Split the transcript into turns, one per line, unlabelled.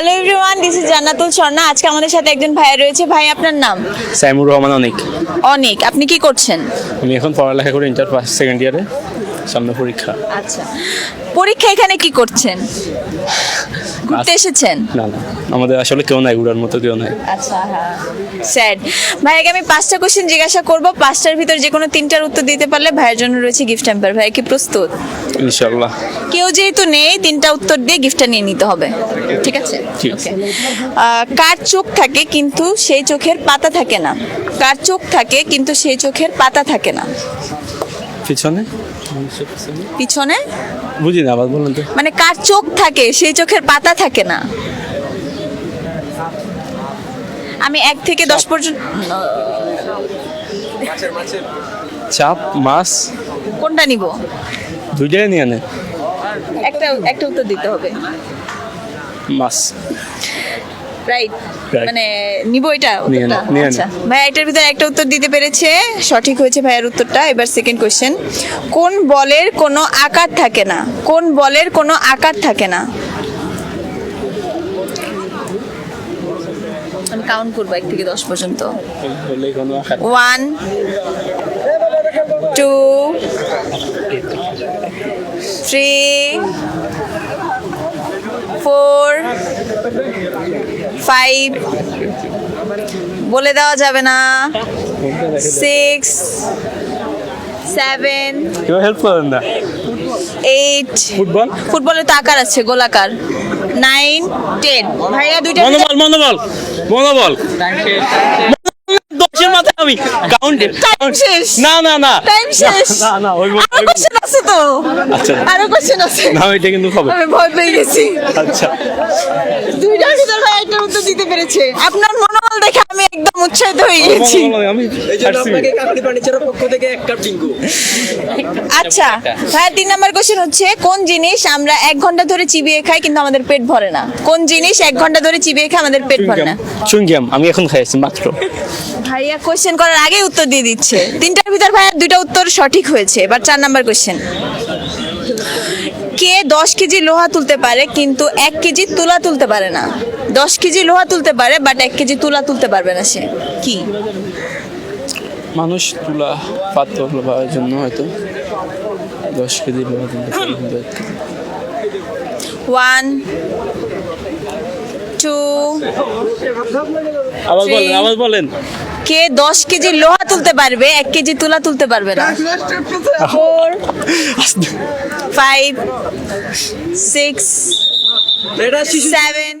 Hello everyone this is Jannatul Swarna আজকে আমাদের সাথে একজন ভাই রয়েছে। ভাই আপনার নাম?
সাইমুর রহমান অনিক।
অনিক আপনি কি করছেন?
আমি এখন পড়ালেখা করে ইন্টার ফার্স্ট সেকেন্ড ইয়ারে সামনে পরীক্ষা।
আচ্ছা। পরীক্ষা এখানে কি করছেন? ঘুরতে এসেছেন?
না না। আমাদের আসলে কেউ নাই ঘুরার মতো কেউ নাই।
আচ্ছা হ্যাঁ। স্যাড। ভাইকে আমি পাঁচটা কোশ্চেন জিজ্ঞাসা করব। পাঁচটার ভিতর যে কোনো তিনটার উত্তর দিতে পারলে ভাইয়ের জন্য রয়েছে গিফট হ্যাম্পার ভাই কি প্রস্তুত?
ইনশাল্লাহ
কেউ যেহেতু নেই তিনটা উত্তর দিয়ে গিফটটা নিয়ে নিতে হবে। ঠিক আছে?
ঠিক আছে।
কার চোখ থাকে কিন্তু সেই চোখের পাতা থাকে না? কার চোখ থাকে কিন্তু সেই চোখের পাতা থাকে না?
পিছনে?
পিছনে?
বুঝি না আবার বলুন তো।
মানে কার চোখ থাকে? সেই চোখের পাতা থাকে না? আমি এক থেকে দশ পর্যন্ত
চাপ মাছ
কোনটা নিব?
দুইটাই নিয়ে আনে
একটা একটা উত্তর দিতে হবে।
মাছ
রাইট মানে নিব এটা। আচ্ছা। ভাই এটার ভিতরে একটা উত্তর দিতে পেরেছে। সঠিক হয়েছে ভাইয়ের উত্তরটা। এবার সেকেন্ড কোশ্চেন কোন বলের কোনো আকার থাকে না? কোন বলের কোনো আকার থাকে না? আমি কাউন্ট করব এক থেকে দশ পর্যন্ত। One two three four five বলে দেওয়া যাবে না। সিক্স সেভেন
কেউ হেল্প করেন না।
এইট
ফুটবল
ফুটবলের তো আকার আছে গোলাকার। Nine ten. ভাইয়া দুইটা
মনোবল মনোবল মনোবল। আমি কাউন্ট। না না না।
টাইম শেষ।
না না ওই
আরও কোশ্চেন আছে তো?
আচ্ছা।
আরও কোশ্চেন আছে?
না এটা কিন্তু হবে।
আমি ভয় পেয়ে গেছি।
আচ্ছা।
দুইটার ভিতর ভাই একটা উত্তর দিতে পেরেছে। আপনার দেখে আমি একদম উৎসাহিত হয়ে গেছি। আচ্ছা ভাই তিন নাম্বার কোশ্চেন হচ্ছে কোন জিনিস আমরা এক ঘণ্টা ধরে চিবিয়ে খাই কিন্তু আমাদের পেট ভরে না? কোন জিনিস এক ঘণ্টা ধরে চিবিয়ে খাই আমাদের পেট ভরে না?
চুইংগাম। আমি এখন খাইছি মাত্র।
ভাইয়া কোশ্চেন করার আগে উত্তর দিয়ে দিচ্ছে। তিনটার ভিতর ভাইয়া দুইটা উত্তর সঠিক হয়েছে এবার চার নাম্বার কোশ্চেন কে দশ কেজি লোহা তুলতে পারে কিন্তু এক কেজি তুলা তুলতে পারে না? দশ কেজি লোহা তুলতে পারে বাট এক কেজি তুলা তুলতে পারবে না সে কি
মানুষ তুলা পাত্র পাওয়ার জন্য হয়তো দশ কেজি লোহা তুলতে পারে, কিন্তু এক কেজি।
ওয়ান টু
আবার
Three.
বলেন আবার বলেন
কে দশ কেজি লোহা তুলতে পারবে এক কেজি তুলা তুলতে পারবে না ফোর ফাইভ সিক্স
এটা
সেভেন